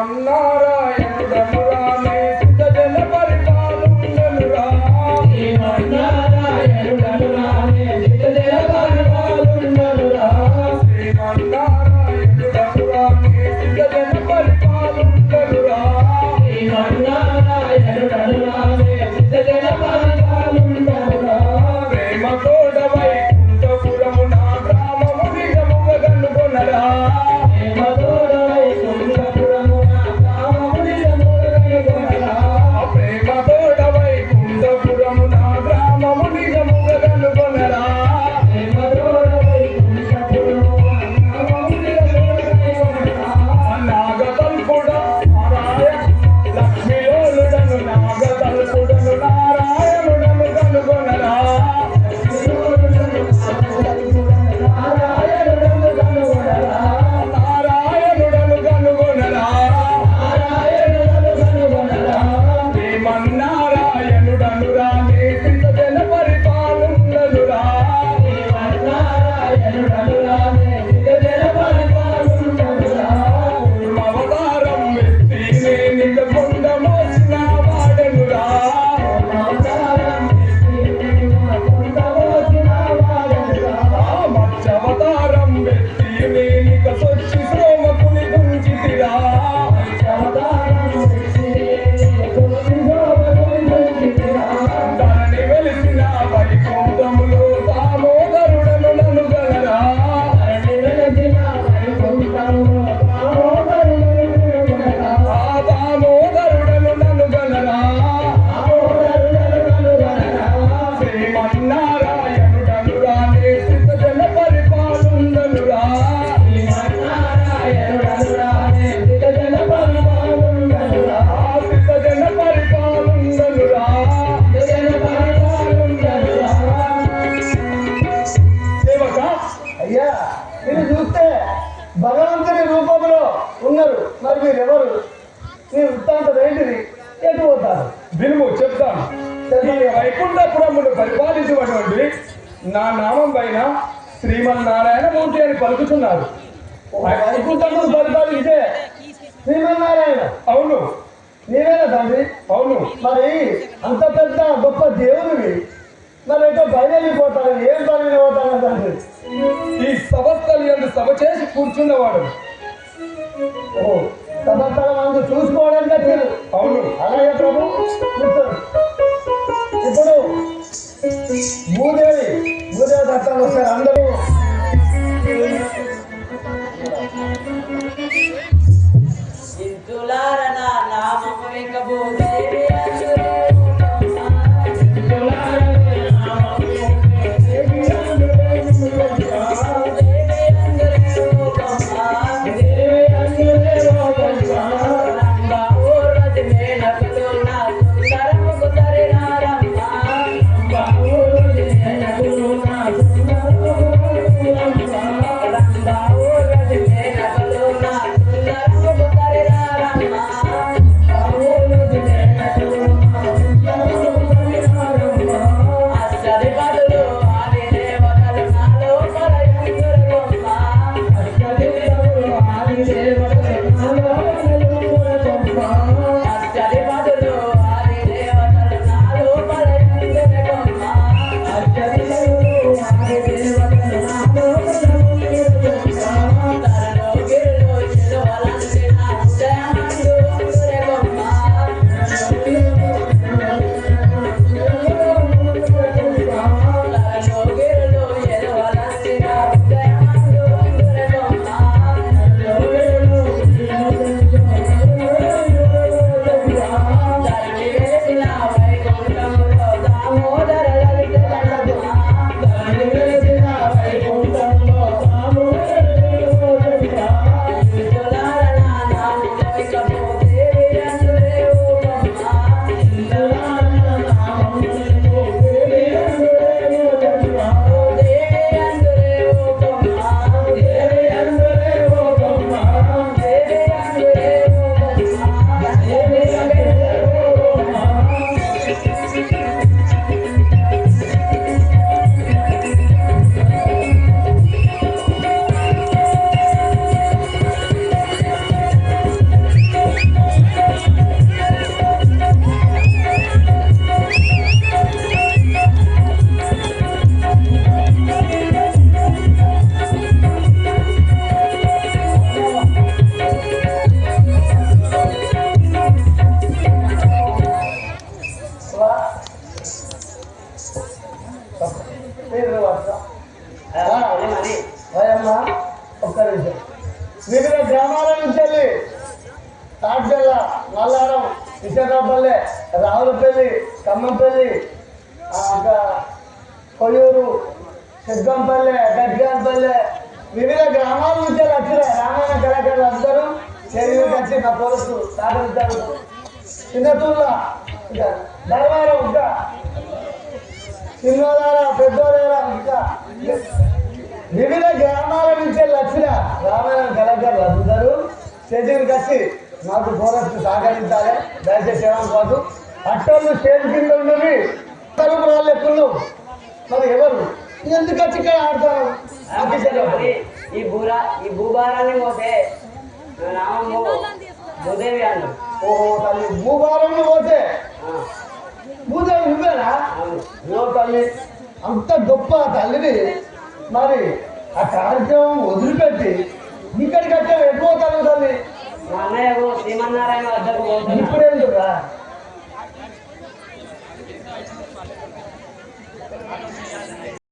శ్రీమన్నారాయణ భగవంతుని రూపంలో ఉన్నారు. మరి మీరు ఎవరు మీ వృత్తాంతం ఏంటిది? ఎటు పోతారు? విలువ చెప్తాను. వైకుంఠపురమును పరిపాలించినటువంటి నా నామం పైన శ్రీమన్నారాయణ మూర్తి అని పలుకుతున్నారు. పరిపాలిస్తే పరిపాలించే శ్రీమన్నారాయణ. అవును. నేనేనా తండ్రి? అవును. మరి అంత పెద్ద గొప్ప దేవుడివి. మరి ఏదో బయలుదేరిపోతారు? ఏం పని? కూర్చుండేవాడు నేను వస్తా మరి ఒక్క నిమిషం. వివిధ గ్రామాల నుంచి వెళ్ళి తాడ్చల్ల మల్లారం విశాఖపల్లె రావులపల్లి ఖమ్మంపల్లి ఇంకా కొయ్యూరు సిద్ధంపల్లి గడ్గాన్పల్లె వివిధ గ్రామాల నుంచి వచ్చిన రామాయణ కళాకారులు అందరూ చెరువు వచ్చి నా పోలీసు సహకరించారు చిన్నతూళ్ళ ఇంకా ధర్మారం ఇంకా చిన్నోదార పెద్దోదార ఇంకా. వివిధ గ్రామాల నుంచి వచ్చిన రామాయణ కళాకారులు అందరూ స్టేజీకి వచ్చి మాకు ఫోరస్ట్ సహకరించాలి దయచేసి ఏమని కాదు. అట్టోళ్ళు స్టేజ్ కింద ఉన్నవి తలుపు వాళ్ళు ఎక్కుళ్ళు మరి ఎవరు? ఎందుకు వచ్చి ఇక్కడ ఆడతారు? ఈ భూరా ఈ భూభారాన్ని పోతే నామము భూదేవి అన్ను ఓహో తల్లి భూభారం పోతే భూదేవి నువ్వేనా ఓ తల్లి అంత గొప్ప తల్లిని మరి ఆ కార్యక్రమం వదిలిపెట్టి ఇక్కడికి వచ్చే ఎక్కువ తల్లి తల్లి? మా అన్నయ్య శ్రీమన్నారాయణ వద్దకు ఇప్పుడేందుకురా?